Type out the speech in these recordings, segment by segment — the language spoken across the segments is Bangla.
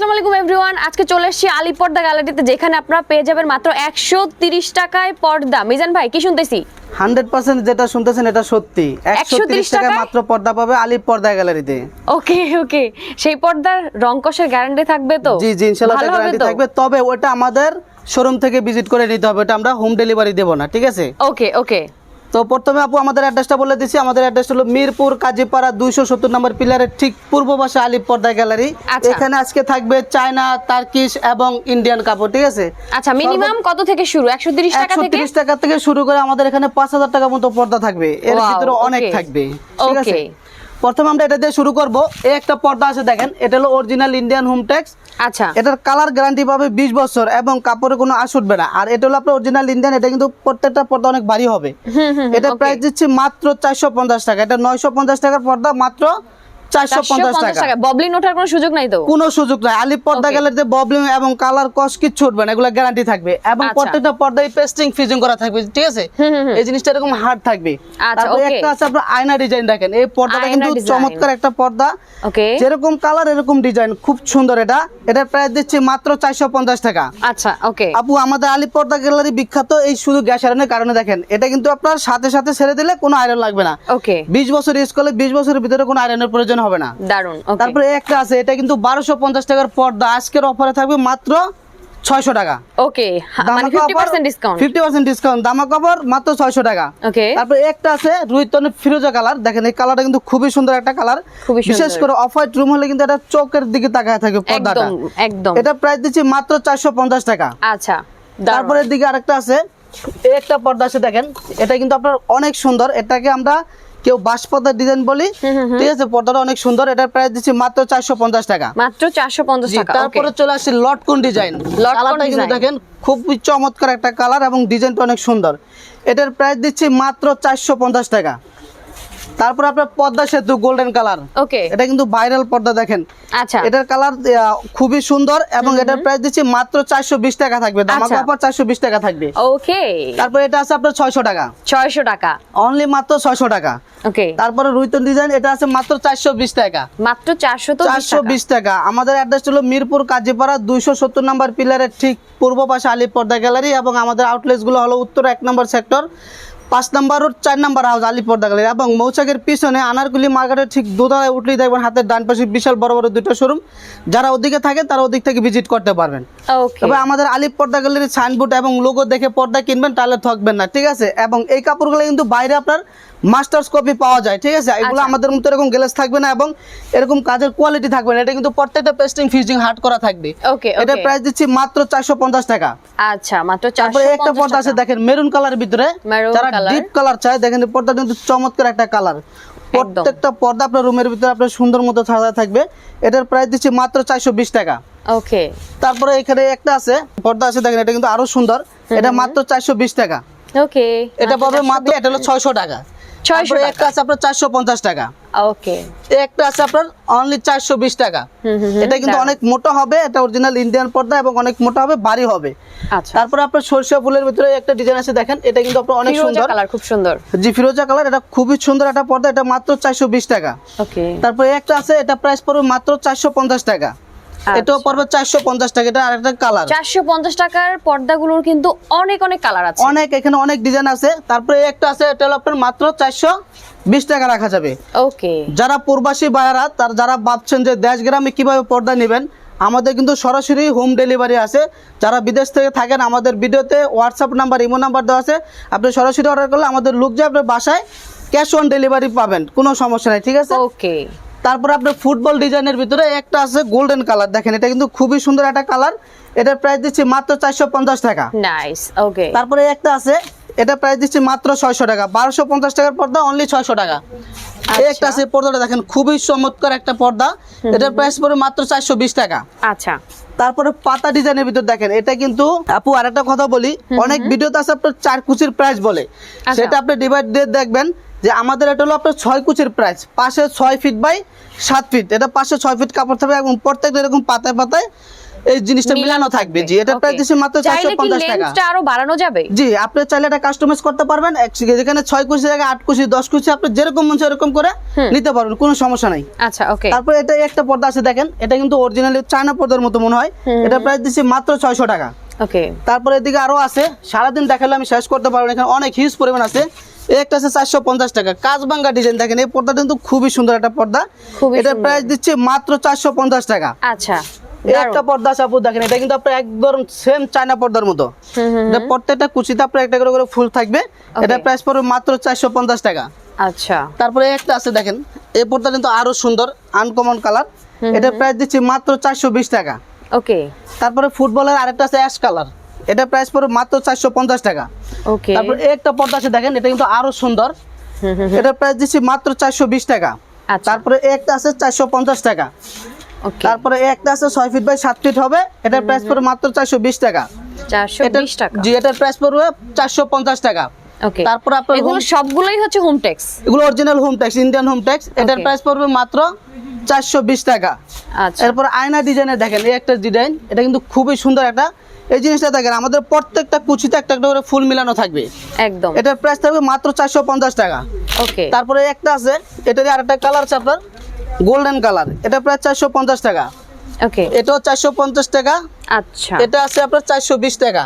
আসসালামু আলাইকুম এভরিওয়ান আজকে চলে এসেছি আলী পর্দা গ্যালারিতে যেখানে আপনারা পেয়ে যাবেন মাত্র একশো তিরিশ টাকায় পর্দা। মিজান ভাই কি শুনতেছি? হান্ড্রেড পার্সেন্ট যেটা শুনতেছেন এটা সত্যি। একশো তিরিশ টাকায়? মাত্র পর্দা পাবে আলিপ পর্দা গ্যালারিতে। ওকে ওকে। সেই পর্দার রং কষের গ্যারান্টি থাকবে তো? জি জি ইনশাল্লাহ গ্যারান্টি থাকবে। তবে ওটা আমাদের শোরুম থেকে ভিজিট করে নিতে হবে। ওটা আমরা হোম ডেলিভারি দেবো না ঠিক আছে? ওকে ওকে। তো প্রথমে আপু আমাদের অ্যাড্রেসটা বলে দিচ্ছি আমাদের অ্যাড্রেস হলো মিরপুর কাজীপাড়া দুইশো সত্তর নম্বর পিলারের ঠিক পূর্ব পাশে আলিপ পর্দা গ্যালারি। আচ্ছা। এখানে আজকে থাকবে চায়না তার্কিশ এবং ইন্ডিয়ান কাপড় ঠিক আছে? আচ্ছা মিনিমাম কত থেকে শুরু? একশো তিরিশ টাকা একশো থেকে তিরিশ টাকা থেকে শুরু করে আমাদের এখানে পাঁচ হাজার টাকা মতো পর্দা থাকবে। এর ভিতরে অনেক থাকবে ঠিক আছে. প্রথমে আমরা এটা দিয়ে শুরু করব। এই একটা পর্দা আছে দেখেন এটা হলো অরিজিনাল ইন্ডিয়ান হোম ট্যাক্স আচ্ছা। এটার কালার গ্যারান্টি পাবে বিশ বছর এবং কাপড়ে কোনো আশ উঠবে না। আর এটা হলো আপনার অরিজিনাল ইন্ডিয়ান এটা কিন্তু প্রত্যেকটা পর্দা অনেক ভারী হবে। এটা প্রাইস দিচ্ছি মাত্র চারশো পঞ্চাশ টাকা। এটা নয়শো পঞ্চাশ টাকার পর্দা মাত্র চারশো চারশো পঞ্চাশ পঞ্চাশ টাকা। টাকা। ববলিন ওঠার কোনো সুযোগ নাই তো? কোনো সুযোগ নাই। আলিপ পর্দা গ্যালারিতে প্রবলেম এবং কালার কস কিচ্ছু উঠবে না এগুলো গ্যারান্টি থাকবে। এবং। প্রত্যেকটা পর্দায় পেস্টিং ফিজিং করা থাকবে ঠিক আছে? এই জিনিসটা এরকম হার্ড থাকবে। তারপরে একটা আছে আপনার আয়না ডিজাইন দেখেন। এই পর্দাটা কিন্তু চমৎকার একটা পর্দা। ওকে যেরকম কালার এরকম ডিজাইন খুব সুন্দর এটা। এটার প্রাইস দিচ্ছি মাত্র চারশো পঞ্চাশ টাকা। আচ্ছা ওকে আপু আমাদের আলিপ পর্দা গ্যালারি বিখ্যাত এই শুধু গ্যাস আয়রনের কারণে দেখেন। এটা কিন্তু আপনার সাথে সাথে ছেড়ে দিলে কোনো আয়রন লাগবে না। ওকে বিশ বছর ইউজ করলে বিশ বছরের ভিতরে কোনো আয়রনের প্রয়োজন হবে না? দারুণ তারপরে একটা আছে এটা কিন্তু বারোশো পঞ্চাশ টাকার পর্দা। আজকের অফারে থাকবে মাত্র ছয়শো টাকা। ওকে মানে fifty percent discount fifty percent discount দামা কাপড় মাত্র ছয়শো টাকা। ওকে। তারপরে একটা আছে রুইতনের ফিরোজা কালার। দেখেন এই কালারটা কিন্তু খুবই সুন্দর একটা কালার। বিশেষ করে অফ হোয়াইট রুম হলে কিন্তু এটা চোখের দিকে তাকায় থাকে পর্দাটা। একদম। এটা প্রাইস দিচ্ছি মাত্র চারশো পঞ্চাশ টাকা। আচ্ছা তারপরে দিকে আরেকটা আছে একটা পর্দা আছে দেখেন। এটা কিন্তু আপনার অনেক সুন্দর। এটাকে আমরা কেউ বাঁশ পর্দার ডিজাইন বলি ঠিক আছে পর্দাটা অনেক সুন্দর এটার প্রাইস দিচ্ছি মাত্র চারশো পঞ্চাশ টাকা। মাত্র চারশো পঞ্চাশ টাকা তারপরে চলে আসছে লটকন ডিজাইন কালারটা কিন্তু দেখেন খুবই চমৎকার একটা কালার এবং ডিজাইনটা অনেক সুন্দর। এটার প্রাইস দিচ্ছি মাত্র চারশো পঞ্চাশ টাকা। তারপর আপনার পদ্মা সেতু গোল্ডেন কালার ওকে এটা কিন্তু ভাইরাল পর্দা দেখেন। আচ্ছা। এটার কালার খুবই সুন্দর এবং এটার প্রাইস দিচ্ছি মাত্র চারশো বিশ টাকা থাকবে। দামা। কাপড় চারশো বিশ টাকা থাকবে। ওকে তারপর এটা আছে আপনার ছয়শো টাকা। ছয়শো টাকা। অনলি মাত্র ছয়শো টাকা। ওকে তারপরে রুইতন ডিজাইন এটা আছে মাত্র চারশো বিশ টাকা। মাত্র চারশো তো চারশো বিশ টাকা। আমাদের অ্যাড্রেস হলো মিরপুর কাজীপাড়া দুইশো সত্তর নম্বর পিলারের ঠিক পূর্ব পাশে আলী পর্দা গ্যালারি এবং আমাদের আউটলেটসগুলো হলো উত্তর এক নম্বর সেক্টর পাঁচ নাম্বার রোড চার নাম্বার হাউস আলিপুর গ্যালারি এবং মৌচাকের পিছনে আনারকুলি মার্কেটের ঠিক দুধায় উঠলেই দেখবেন হাতের ডান পাশে বিশাল বড় বড় দুটো শোরুম যারা ওদিকে থাকে, তারা ওদিক থেকে ভিজিট করতে পারবেন। তবে আমাদের আলিপ পর্দা গ্যালারির সাইনবোর্ড এবং লোগো দেখে পর্দা কিনবেন তাহলে ঠকবেন না ঠিক আছে? এবং এই কাপড়গুলো কিন্তু বাইরে আপনার মাস্টার্স কপি পাওয়া যায় ঠিক আছে? এগুলো আচ্ছা। আমাদের মতো এরকম গ্লেস থাকবে না এবং এরকম কাজের কোয়ালিটি থাকবে না এটা কিন্তু প্রত্যেকটা পেস্টিং ফিজিং হার্ড করা থাকবে। ওকে এটা প্রাইস দিচ্ছি মাত্র চারশো পঞ্চাশ টাকা। আচ্ছা মাত্র চারশো তারপরে একটা পর্দা আছে দেখেন মেরুন কালারের ভিতরে। যারা। ডিপ কালার চায় দেখেন পর্দা কিন্তু চমৎকার একটা কালার প্রত্যেকটা পর্দা আপনার রুমের ভিতরে আপনার সুন্দর মতো সাজা থাকবে। এটার প্রাইস দিচ্ছি মাত্র চারশো বিশ টাকা। ওকে তারপরে এখানে একটা আছে পর্দা আছে দেখেন এটা কিন্তু আরও সুন্দর। এটা মাত্র চারশো বিশ টাকা। ওকে এটা পাবে মাত্র এটা হলো ছয়শো টাকা। ছয়শো একটা আছে আপনার চারশো পঞ্চাশ টাকা। ওকে একটা আছে আপনার অনলি চারশো বিশ টাকা। হুম, হুম, হুম, এটা কিন্তু অনেক মোটা হবে এটা অরিজিনাল ইন্ডিয়ান পর্দা এবং অনেক মোটা হবে ভারী হবে। আচ্ছা। তারপরে আপনার সরষে ফুলের ভিতরে একটা ডিজাইন আছে দেখেন এটা কিন্তু আপনার অনেক সুন্দর। কালার খুব সুন্দর। জি ফিরোজা কালার এটা খুবই সুন্দর একটা পর্দা এটা মাত্র চারশো বিশ টাকা। ওকে তারপরে একটা আছে এটা প্রাইস পড়বে মাত্র চারশো পঞ্চাশ টাকা। এটাও আচ্ছা। পড়বে চারশো পঞ্চাশ টাকা এটা আরেকটা কালার চারশো পঞ্চাশ টাকার পর্দাগুলোর কিন্তু অনেক অনেক কালার আছে। অনেক এখানে অনেক ডিজাইন আছে। তারপরে একটা আছে এটা হলো আপনার মাত্র চারশো বিশ টাকা রাখা যাবে। ওকে যারা প্রবাসী বায়ারা তার যারা ভাবছেন যে দেশ গ্রামে কীভাবে পর্দা নেবেন আমাদের কিন্তু সরাসরি হোম ডেলিভারি আছে। যারা বিদেশ থেকে থাকেন আমাদের ভিডিওতে হোয়াটসঅ্যাপ নাম্বার ইমো নাম্বার দেওয়া আছে। আপনি সরাসরি অর্ডার করলে আমাদের লোক যে আপনার বাসায় ক্যাশ অন ডেলিভারি পাবেন কোনো সমস্যা নেই ঠিক আছে? ওকে তারপরে আপনার ফুটবল ডিজাইনের ভিতরে একটা আছে গোল্ডেন কালার দেখেন এটা কিন্তু খুবই সুন্দর একটা কালার এটার প্রাইস দিচ্ছি মাত্র চারশো পঞ্চাশ টাকা। নাইস ওকে তারপরে একটা আছে এটা প্রাইস দিচ্ছি মাত্র ছয়শো টাকা। বারোশো পঞ্চাশ টাকার পর্দা অনলি ছয়শো টাকা। এই একটা আছে পর্দাটা দেখেন খুবই চমৎকার একটা পর্দা। এটার প্রাইস পড়বে মাত্র চারশো বিশ টাকা। আচ্ছা। তারপরে পাতা ডিজাইনের ভিতর দেখেন এটা কিন্তু আপু আর একটা কথা বলি অনেক ভিডিওতে আছে আপনার চার কুচির প্রাইস বলে। আচ্ছা। সেটা আপনি ডিভাইড দিয়ে দেখবেন যে আমাদের এটা হলো আপনার ছয় কুচির প্রাইস পাশে ছয় ফিট বাই সাত ফিট এটা পাশে ছয় ফিট কাপড় থাকবে এবং প্রত্যেকটা এরকম পাতায় পাতায় এই জিনিসটা মিলানো থাকবে। জি এটা প্রাইস. দিচ্ছি মাত্র চারশো চাইলে কি পঞ্চাশ টাকা। লেন্সটা আরও বাড়ানো যাবে? জি আপনি চাইলে এটা কাস্টমাইজ করতে পারবেন। যেখানে কুচি জায়গায় কুচি দশ কুচি আপনি যেরকম মন এরকম করে নিতে পারবেন কোনো সমস্যা নাই। আচ্ছা ওকে তারপরে এটা একটা পর্দা আছে দেখেন এটা কিন্তু অরিজিনালি চায়না পর্দার মতো মনে হয়। এটা প্রাইস দিচ্ছি মাত্র ছয়শো টাকা। ওকে তারপরে এদিকে আরও আছে সারাদিন দেখালে আমি শেষ করতে পারব এখানে অনেক হিউজ পরিমাণ আছে। একটা আছে চারশো পঞ্চাশ টাকা কাজবাঙ্গা ডিজাইন দেখেন এই পর্দাটা কিন্তু খুবই সুন্দর একটা পর্দা। এটা। প্রাইস দিচ্ছে মাত্র চারশো পঞ্চাশ টাকা। আচ্ছা। একটা পর্দা আছে আপু দেখেন এটা কিন্তু আপনার একদম সেম চায়না পর্দার মতো। এটা প্রত্যেকটা কুচিতে আপনার একটা করে করে ফুল থাকবে। এটা প্রাইস পড়বে মাত্র চারশো পঞ্চাশ টাকা। আচ্ছা। তারপরে একটা আছে দেখেন এই পর্দা কিন্তু আরও সুন্দর আনকমন কালার এটা প্রাইস দিচ্ছি মাত্র চারশো বিশ টাকা। ওকে তারপরে ফুটবলের আরেকটা আছে অ্যাশ কালার এটা প্রাইস পড়বে মাত্র চারশো পঞ্চাশ টাকা। ওকে তারপর একটা পর্দা আছে দেখেন এটা কিন্তু আরও সুন্দর। এটা প্রাইস দিচ্ছি মাত্র চারশো বিশ টাকা। আচ্ছা। তারপরে একটা আছে চারশো পঞ্চাশ টাকা। তারপরে একটা আছে ছয় ফিট বাই সাত ফিট হবে। এটার প্রাইস পড়বে মাত্র চারশো বিশ টাকা। জি এটার প্রাইস পড়বে চারশো পঞ্চাশ টাকা। ওকে তারপর আপনার এগুলো সবগুলোই হচ্ছে হোম টেক্স এগুলো original home tax Indian home tax এটার প্রাইস পড়বে মাত্র চারশো বিশ টাকা। আচ্ছা। এরপর আয়না ডিজাইনের দেখেন এই একটা ডিজাইন এটা কিন্তু খুবই সুন্দর একটা। এই জিনিসটা দেখেন আমাদের প্রত্যেকটা কুচিতে একটা একটা করে ফুল মিলানো থাকবে। একদম। এটার প্রাইস থাকবে মাত্র চারশো পঞ্চাশ টাকা। ওকে তারপরে একটা আছে এটারই আরেকটা কালার আছে আপনার গোল্ডেন কালার এটা প্রায় চারশো পঞ্চাশ টাকা। ওকে এটাও চারশো পঞ্চাশ টাকা। আচ্ছা। এটা আছে আপনার চারশো বিশ টাকা।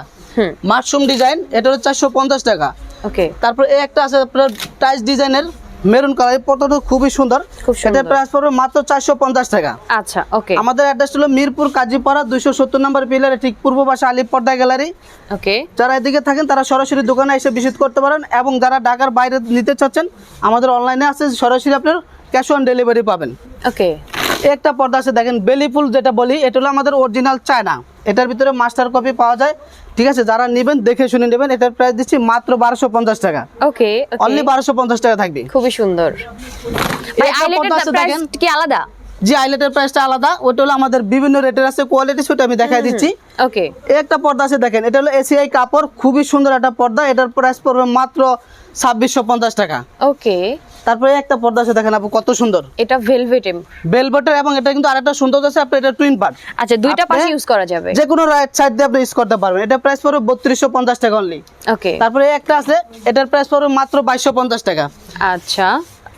মাশরুম ডিজাইন এটা হচ্ছে চারশো পঞ্চাশ টাকা। ওকে তারপর এই একটা আছে আপনার টাইস ডিজাইনের মেরুন কালার এই পটটা খুবই সুন্দর। এটা প্রাইস পড়বে মাত্র চারশো পঞ্চাশ টাকা। আচ্ছা ওকে আমাদের অ্যাড্রেস হলো মিরপুর কাজীপাড়া দুইশো সত্তর নম্বর পিলারে ঠিক পূর্ব পাশে আলিপ পর্দা গ্যালারি ওকে যারা এদিকে থাকেন তারা সরাসরি দোকানে এসে ভিজিট করতে পারেন। এবং যারা ঢাকার বাইরে নিতে চাচ্ছেন আমাদের অনলাইনে আছে সরাসরি আপনার ক্যাশ অন ডেলিভারি পাবেন। ওকে। একটা পর্দা আছে দেখেন বেলি ফুল যেটা বলি এটা হলো আমাদের অরিজিনাল চায়না। এটার ভিতরে মাস্টার কপি পাওয়া যায়। ঠিক আছে যারা নেবেন দেখে শুনে নেবেন। এটার প্রাইস দিচ্ছি মাত্র বারোশো পঞ্চাশ টাকা। ওকে অনলি বারোশো পঞ্চাশ টাকা থাকবে। খুবই সুন্দর। দেখেন। কি আলাদা? যে আইলেটের প্রাইসটা আলাদা। ওটা হলো আমাদের বিভিন্ন রেটের আছে কোয়ালিটি সেটা আমি দেখাই দিচ্ছি। ওকে। একটা পর্দা আছে দেখেন এটা হলো এসিআই কাপড় খুবই সুন্দর একটা পর্দা। এটার প্রাইস পড়বে মাত্র ছাব্বিশশো পঞ্চাশ টাকা। ওকে। তারপরে একটা পর্দা আছে দেখেন আপু কত সুন্দর। এটা ভেলভেট ভেলভেটের এবং এটা কিন্তু আরেকটা সুন্দর আছে আপনি এটা টুইন পার্ট আচ্ছা দুইটা পাশে ইউজ করা যাবে। যে কোনো রাইট সাইড দিয়ে আপনি ইউজ করতে পারবেন। এটা প্রাইস পড়বে বত্রিশশো পঞ্চাশ টাকা অনলি ওকে তারপরে একটা আছে এটার প্রাইস পড়বে মাত্র বাইশশো পঞ্চাশ টাকা। আচ্ছা।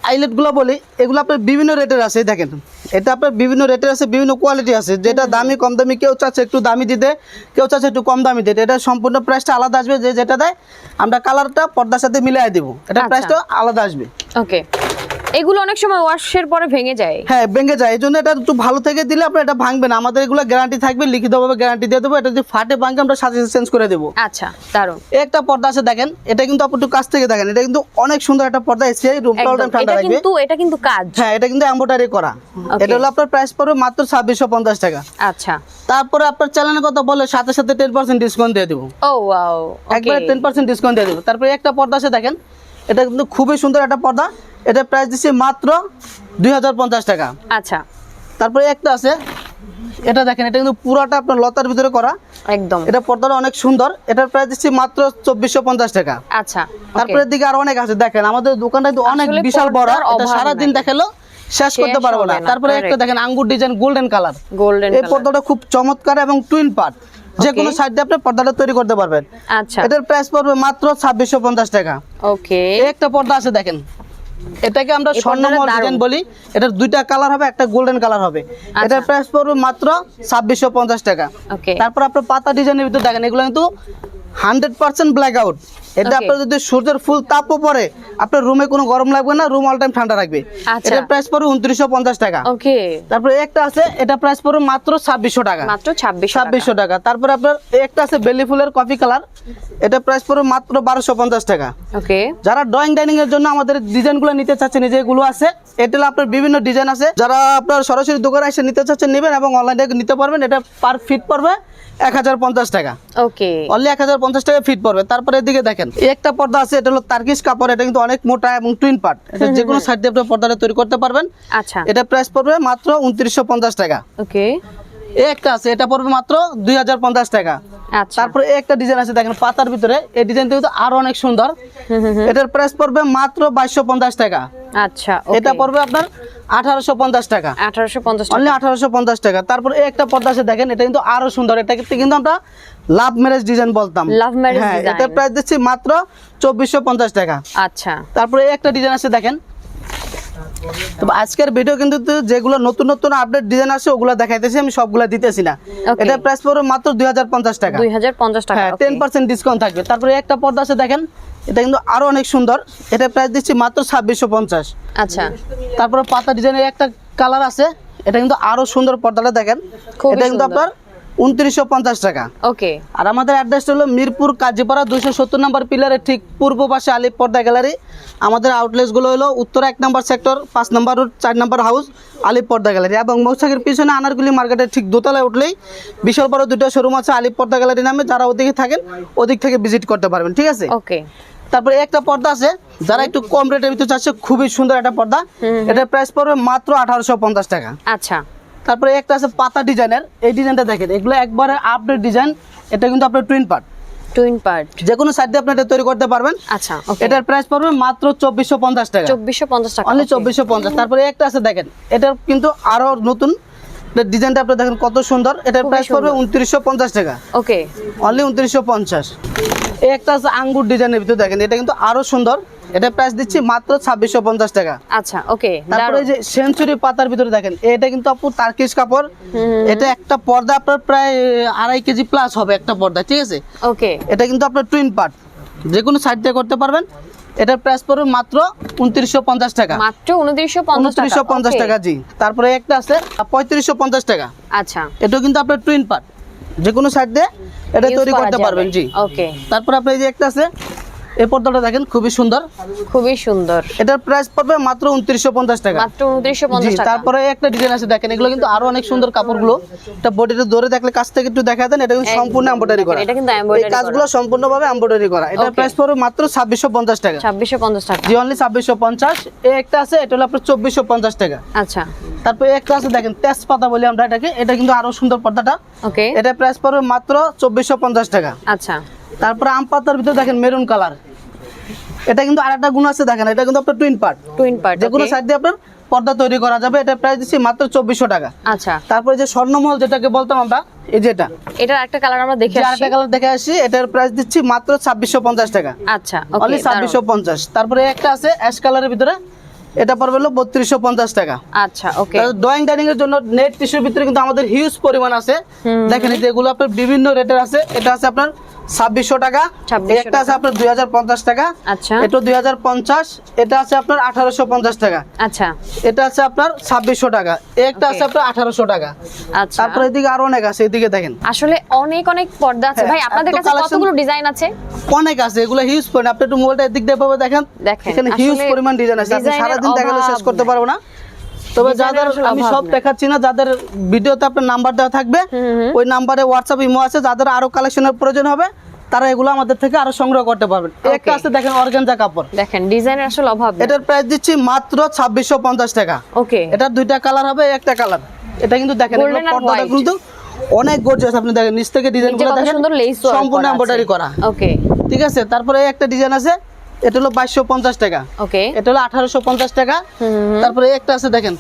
আইলেটগুলো বলি এগুলো আপনার বিভিন্ন রেটের আছে দেখেন। এটা আপনার বিভিন্ন রেটের আছে বিভিন্ন কোয়ালিটি আছে। যেটা দামি কম দামি কেউ চাচ্ছে একটু দামি দিতে কেউ চাচ্ছে একটু কম দামি দিতে। এটা সম্পূর্ণ প্রাইসটা আলাদা আসবে যে যেটা দেয় আমরা কালারটা পর্দার সাথে মিলিয়ে দেবো। এটা আচ্ছা। প্রাইসটা আলাদা আসবে। ওকে এগুলো অনেক সময় ওয়াশের পরে ভেঙে যায়। হ্যাঁ ভেঙে যায়। এই জন্য এটা একটু ভালো থেকে দিলে আপনার এটা ভাঙবে না। আমাদের এগুলো গ্যারান্টি থাকবে লিখিতভাবে গ্যারান্টি দিয়ে দেবো। এটা যদি ফাটে ভাঙে আমরা সাথে চেঞ্জ করে দেবো। আচ্ছা দারুণ একটা পর্দা আছে দেখেন। এটা কিন্তু আপনি একটু কাছ থেকে দেখেন। এটা কিন্তু অনেক সুন্দর একটা পর্দা এসে রুমটা অলটাইম ঠান্ডা এটা রাখবে। কিন্তু এটা কিন্তু কাজ। হ্যাঁ এটা কিন্তু এম্বোটারি করা। এটা হলো আপনার প্রাইস পড়বে মাত্র ছাব্বিশশো পঞ্চাশ টাকা। আচ্ছা। তারপরে আপনার চ্যানেলের কথা বলে সাথে সাথে টেন পার্সেন্ট ডিসকাউন্ট দিয়ে দেবো। ও ওয়াও একবারে টেন পার্সেন্ট ডিসকাউন্ট দিয়ে দেবো। তারপরে একটা পর্দা আছে দেখেন। এটা কিন্তু খুবই সুন্দর একটা পর্দা। এটা প্রাইস দিচ্ছি মাত্র দুই হাজার পঞ্চাশ টাকা। আচ্ছা। তারপরে একটা আছে এটা দেখেন এটা কিন্তু পুরাটা আপনার লতার ভিতরে করা। একদম। এটা পর্দাটা অনেক সুন্দর এটার প্রাইস দিচ্ছি মাত্র চব্বিশশো পঞ্চাশ টাকা। আচ্ছা তারপরে দিকে আরও অনেক আছে দেখেন আমাদের দোকানটা কিন্তু অনেক বিশাল বড় সারাদিন। দেখাল শেষ করতে পারব না। তারপরে একটা দেখেন আঙ্গুর ডিজাইন গোল্ডেন কালার গোল্ডেন এই পর্দাটা খুব চমৎকার এবং টুইন পার্ট যে কোনো সাইড দিয়ে আপনি পর্দাটা তৈরি করতে পারবেন। আচ্ছা। এটার প্রাইস পড়বে মাত্র ছাব্বিশশো পঞ্চাশ টাকা। ওকে একটা পর্দা আছে দেখেন। এটাকে আমরা স্বর্ণ স্বর্ণমহল ডিজাইন বলি। এটার দুইটা কালার হবে একটা গোল্ডেন কালার হবে। এটার প্রাইস পড়বে মাত্র ছাব্বিশশো পঞ্চাশ টাকা। তারপর আপনার পাতা ডিজাইনের ভিতরে দেখেন এগুলো কিন্তু হান্ড্রেড পার্সেন্ট ব্ল্যাক আউট এটা আপনার যদি সূর্যের ফুল তাপও পড়ে আপনার রুমে কোনো গরম লাগবে না রুম অল টাইম ঠান্ডা রাখবে। আচ্ছা। এটার প্রাইস পড়বে উনত্রিশশো পঞ্চাশ টাকা। ওকে তারপরে একটা আছে এটা প্রাইস পড়বে মাত্র ছাব্বিশশো টাকা। মাত্র ছাব্বিশ ছাব্বিশশো টাকা। তারপরে আপনার একটা আছে বেলি ফুলের কফি কালার এটা প্রাইস পড়বে মাত্র বারোশো পঞ্চাশ টাকা। ওকে যারা ড্রয়িং ডাইনিং এর জন্য আমাদের ডিজাইনগুলো নিতে চাচ্ছেন যেগুলো আছে এটা আপনার বিভিন্ন ডিজাইন আছে। যারা আপনার সরাসরি দোকানে এসে নিতে চাচ্ছেন নেবেন এবং অনলাইনে নিতে পারবেন। এটা পার ফিট পড়বে এক হাজার পঞ্চাশ টাকা। ওকে অনলি এক হাজার পঞ্চাশ টাকা ফিট পড়বে। তারপরে এদিকে দেখেন। এই একটা পর্দা আছে এটা হলো তার্কিশ কাপড় এটা কিন্তু অনেক মোটা এবং টুইন পার্ট এটা যে কোনো সাইড দিয়ে আপনি পর্দাটা তৈরি করতে পারবেন। আচ্ছা। এটা প্রাইস পড়বে মাত্র উনত্রিশশো পঞ্চাশ টাকা। ওকে একটা আছে এটা পড়বে মাত্র দুই হাজার পঞ্চাশ টাকা। আচ্ছা। তারপরে একটা ডিজাইন আছে দেখেন পাতার ভিতরে। এই ডিজাইনটা কিন্তু আরও অনেক সুন্দর। এটার প্রাইস পড়বে মাত্র বাইশশো পঞ্চাশ টাকা। আচ্ছা এটা পড়বে আপনার আঠারোশো পঞ্চাশ টাকা। আঠারোশো পঞ্চাশ অনলি আঠারোশো পঞ্চাশ টাকা। তারপর একটা পর্দা আছে দেখেন এটা কিন্তু আরও সুন্দর। এটা কিন্তু আমরা লাভ ম্যারেজ ডিজাইন বলতাম। Marriage হ্যাঁ এটার প্রাইস দিচ্ছি মাত্র চব্বিশশো পঞ্চাশ টাকা। আচ্ছা। তারপরে একটা ডিজাইন আছে দেখেন তো আজকের ভিডিও কিন্তু যেগুলো নতুন নতুন আপডেট ডিজাইন আছে ওগুলো দেখাইতেছি আমি সবগুলো দিতেছি না. এটার প্রাইস পড়বে মাত্র দুই হাজার পঞ্চাশ টাকা। দুই হাজার পঞ্চাশ টাকা হ্যাঁ okay। টেন পার্সেন্ট ডিসকাউন্ট থাকবে। তারপরে একটা পর্দা আছে দেখেন এটা কিন্তু আরও অনেক সুন্দর। এটা প্রাইস দিচ্ছি মাত্র ছাব্বিশশো পঞ্চাশ। আচ্ছা। তারপরে পাতা ডিজাইনের একটা কালার আছে এটা কিন্তু আরও সুন্দর পর্দাটা দেখেন। এটা কিন্তু আপনার উনত্রিশশো পঞ্চাশ টাকা। ওকে। আর আমাদের অ্যাড্রেসটা হলো মিরপুর কাজীপাড়া দুইশো সত্তর নম্বর পিলারের ঠিক পূর্ব পাশে আলিপ পর্দা গ্যালারি। আমাদের আউটলেটসগুলো হলো উত্তর এক নম্বর সেক্টর পাঁচ নম্বর রোড চার নম্বর হাউস আলিপ পর্দা গ্যালারি। এবং মৌসাকের পিছনে আনারগুলি মার্কেটের ঠিক দোতলায় উঠলেই বিশাল বড় দুটো শোরুম আছে আলিপ পর্দা গ্যালারি নামে। যারা ওদিকে থাকেন ওদিক থেকে ভিজিট করতে পারবেন ঠিক আছে? ওকে। তারপরে একটা পর্দা আছে যারা একটু কম রেটের ভিতরে চাচ্ছে খুবই সুন্দর একটা পর্দা। এটার প্রাইস পড়বে মাত্র আঠারোশো পঞ্চাশ টাকা। আচ্ছা। তারপরে একটা আছে পাতা ডিজাইনের। এই ডিজাইনটা দেখেন এগুলো একবারে আপডেট ডিজাইন এটা কিন্তু আপনার টুইন পার্ট টুইন পার্ট যে কোনো সাইড দিয়ে আপনি এটা তৈরি করতে পারবেন। আচ্ছা এটার প্রাইস পড়বে মাত্র চব্বিশশো পঞ্চাশ টাকা। চব্বিশশো পঞ্চাশ টাকা অনলি okay। চব্বিশশো পঞ্চাশ। তারপরে একটা আছে দেখেন এটার কিন্তু আরও নতুন। ডিজাইনটা আপনি দেখেন কত সুন্দর। এটার প্রাইস পড়বে সুন্দর। উনত্রিশশো পঞ্চাশ টাকা। ওকে অনলি উনত্রিশশো পঞ্চাশ। এই একটা আছে আঙ্গুর ডিজাইনের ভিতরে দেখেন এটা কিন্তু আরও সুন্দর। এটা প্রাইস দিচ্ছি মাত্র ছাব্বিশশো পঞ্চাশ টাকা। আচ্ছা ওকে তারপরে যে সেঞ্চুরি পাতার ভিতরে দেখেন এটা কিন্তু আপু তার্কিশ কাপড়। এটা একটা পর্দা আপনার প্রায় আড়াই কেজি প্লাস হবে একটা পর্দা ঠিক আছে? ওকে এটা কিন্তু আপনার টুইন পার্ট যে কোনো সাইড দিয়ে করতে পারবেন। এটার প্রাইস পড়বে মাত্র উনত্রিশশো পঞ্চাশ টাকা। মাত্র উনত্রিশশো পঞ্চাশ টাকা জি। তারপরে একটা আছে পঁয়ত্রিশশো পঞ্চাশ টাকা। আচ্ছা। এটাও কিন্তু আপনার টুইন পার্ট যে কোনো সাইড দিয়ে এটা তৈরি করতে পারবেন জি। ওকে তারপর আপনার এই যে একটা আছে এই পর্দাটা দেখেন খুবই সুন্দর। খুবই সুন্দর। এটার প্রাইস পড়বে মাত্র উনত্রিশশো পঞ্চাশ টাকা। মাত্র উনত্রিশশো পঞ্চাশ টাকা। তারপরে একটা ডিজাইন আছে দেখেন এগুলো কিন্তু আরও অনেক সুন্দর কাপড়গুলো। এটা বডিতে ধরে দেখলে কাছ থেকে একটু দেখা দেন এটা কিন্তু সম্পূর্ণ এমব্রয়ডারি করা। এটা কিন্তু embroidery কাজগুলো সম্পূর্ণভাবে এমব্রয়ডারি করা। এটার. প্রাইস পড়বে মাত্র ছাব্বিশশো পঞ্চাশ টাকা। ছাব্বিশশো পঞ্চাশ টাকা। জি অনলি ছাব্বিশশো পঞ্চাশ। এই একটা আছে এটা হলো আপনার চব্বিশশো পঞ্চাশ টাকা। আচ্ছা। তারপরে একটা আছে দেখেন তেজপাতা বলি আমরা এটাকে। এটা কিন্তু আরও সুন্দর পর্দাটা। ওকে এটার প্রাইস পড়বে মাত্র চব্বিশশো পঞ্চাশ টাকা। আচ্ছা। তারপরে আম পাতার ভিতরে দেখেন মেরুন কালার। এটা কিন্তু আরেকটা গুণ আছে দেখেন এটা কিন্তু আপনার টুইন পার্ট টুইন পার্ট যে কোনো সাইড দিয়ে আপনার পর্দা তৈরি করা যাবে এটা প্রাইস দিচ্ছি মাত্র চব্বিশশো টাকা। আচ্ছা। তারপরে যে স্বর্ণমহল যেটাকে বলতাম আমরা এই যেটা এটার একটা কালার আমরা দেখে আরেকটা কালার দেখে আসি এটার প্রাইস দিচ্ছি মাত্র ছাব্বিশশো পঞ্চাশ টাকা। আচ্ছা অনলি ওকে ছাব্বিশশো পঞ্চাশ। তারপরে একটা আছে অ্যাশ কালারের ভিতরে এটা পড়বে হলো বত্রিশশো পঞ্চাশ টাকা। আচ্ছা ওকে ড্রয়িং ডাইনিং এর জন্য নেট টিস্যুর ভিতরে কিন্তু আমাদের হিউজ পরিমাণ আছে। দেখেন এই যে এগুলো আপনার বিভিন্ন রেটের আছে এটা আছে আপনার ছাব্বিশশো টাকা। 2600 একটা আছে আপনার দুই হাজার পঞ্চাশ টাকা। আচ্ছা। এটা দুই হাজার পঞ্চাশ এটা আছে আপনার আঠারোশো পঞ্চাশ টাকা। আচ্ছা। এটা আছে আপনার ছাব্বিশশো টাকা। একটা আছে আপনার আঠারোশো টাকা। আচ্ছা। তারপরে এদিকে আরও অনেক আছে এদিকে দেখেন। আসলে অনেক অনেক পর্দা আছে। হ্যাঁ, ভাই আপনাদের কাছে কতগুলো ডিজাইন আছে? অনেক আছে এগুলো হিউজ পরিমাণ। আপনি একটু মোবাইলটা এদিক দিয়ে পাবে দেখেন। দেখেন, এখানে হিউজ পরিমাণ ডিজাইন আছে। আপনি সারাদিন দেখালে শেষ করতে পারব না। তবে যাদের আমি সব দেখাচ্ছি না যাদের ভিডিওতে আপনার নাম্বার দেওয়া থাকবে ওই নাম্বারে হোয়াটসঅ্যাপ ইমো আছে যাদের আরও কালেকশনের প্রয়োজন হবে তারা এগুলো আমাদের থেকে আরও সংগ্রহ করতে পারবেন। একটা আছে দেখেন অর্গানজা কাপড়। দেখেন ডিজাইনের আসলে অভাব এটার প্রাইস দিচ্ছি মাত্র ছাব্বিশশো পঞ্চাশ টাকা। ওকে এটার দুইটা কালার হবে একটা কালার এটা কিন্তু দেখেন এগুলো পর্দাটা কিন্তু অনেক গর্জিয়াস আপনি দেখেন নিচ থেকে ডিজাইন নিচে গুলো কত দেখেন সুন্দর লেস সম্পূর্ণ এমব্রয়ডারি করা। ওকে ঠিক আছে তারপরে একটা ডিজাইন আছে এটা হলো বাইশশো পঞ্চাশ টাকা। ওকে। এটা হলো আঠারোশো পঞ্চাশ টাকা। তারপরে একটা আছে দেখেন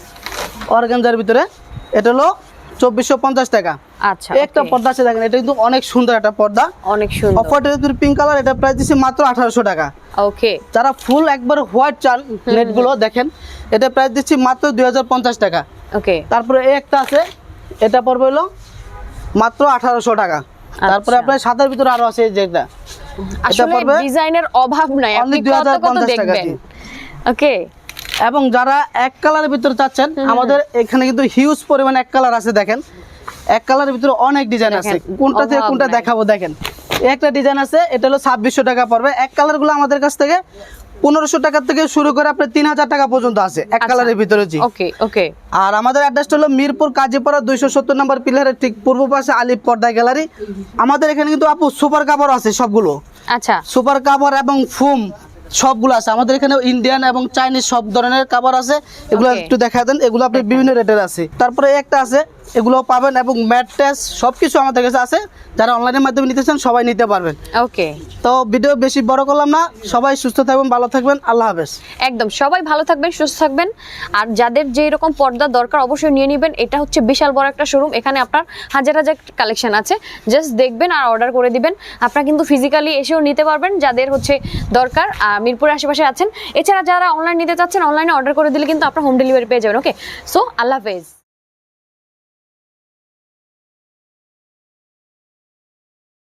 অর্গানজার ভিতরে। এটা হলো চব্বিশশো পঞ্চাশ টাকা। আচ্ছা একটা পর্দা আছে দেখেন এটা কিন্তু অনেক সুন্দর একটা পর্দা। অনেক সুন্দর। পিঙ্ক কালার এটা প্রাইস দিচ্ছি মাত্র আঠারোশো টাকা। ওকে। যারা ফুল একবার হোয়াইট চান নেটগুলো দেখেন এটা প্রাইস দিচ্ছি মাত্র দুই হাজার পঞ্চাশ টাকা। ওকে। তারপরে এই একটা আছে এটা পড়বে হলো মাত্র আঠারোশো টাকা। তারপরে আচ্ছা। আপনার সাদার ভিতরে আরও আছে যেটা আসলে ডিজাইনের অভাব নাই আপনি কত কত দেখবেন। ওকে? এবং যারা এক কালারের ভিতরে চাচ্ছেন আমাদের এখানে কিন্তু হিউজ পরিমাণ এক কালার আছে দেখেন। এক কালারের ভিতরে অনেক ডিজাইন আছে। কোনটা থেকে কোনটা দেখাবো দেখেন। একটা ডিজাইন আছে এটা হলো ছাব্বিশশো টাকা পড়বে। এক কালারগুলো আমাদের কাছ থেকে পনেরোশো টাকা থেকে শুরু করে আপনার তিন হাজার টাকা পর্যন্ত আছে এক আচ্ছা। কালারের ভিতরে জি। ওকে ওকে আর আমাদের অ্যাড্রেসটা হলো মিরপুর কাজীপাড়া দুইশো সত্তর নম্বর পিলারের ঠিক পূর্ব পাশে আলিপ পর্দা গ্যালারি আমাদের এখানে কিন্তু আপু সুপার কাপড় আছে সবগুলো। আচ্ছা। সুপার কাপড় এবং ফুম সবগুলো আছে। আমাদের এখানে ইন্ডিয়ান এবং চাইনিজ সব ধরনের কাপড় আছে। এগুলো একটু দেখা দেন। এগুলো আপনি বিভিন্ন রেটের আছে। তারপরে একটা আছে এগুলো পাবেন এবং ম্যাট্রেস সব কিছু আমাদের কাছে আছে। যারা অনলাইনের মাধ্যমে নিতে চান সবাই নিতে পারবেন। ওকে তো ভিডিও বেশি বড় করলাম না সবাই সুস্থ থাকবেন ভালো থাকবেন আল্লাহ হাফেজ। একদম সবাই ভালো থাকবেন সুস্থ থাকবেন। আর যাদের যেই রকম পর্দা দরকার অবশ্যই নিয়ে নেবেন। এটা হচ্ছে বিশাল বড় একটা শোরুম এখানে আপনার হাজার হাজার কালেকশন আছে। জাস্ট দেখবেন আর অর্ডার করে দিবেন। আপনারা কিন্তু ফিজিক্যালি এসেও নিতে পারবেন যাদের হচ্ছে দরকার। মিরপুরের আশেপাশে আছেন। এছাড়া যারা অনলাইন নিতে চাচ্ছেন অনলাইনে অর্ডার করে দিলে কিন্তু আপনার হোম ডেলিভারি পেয়ে যাবেন ওকে সো আল্লাহ হাফেজ।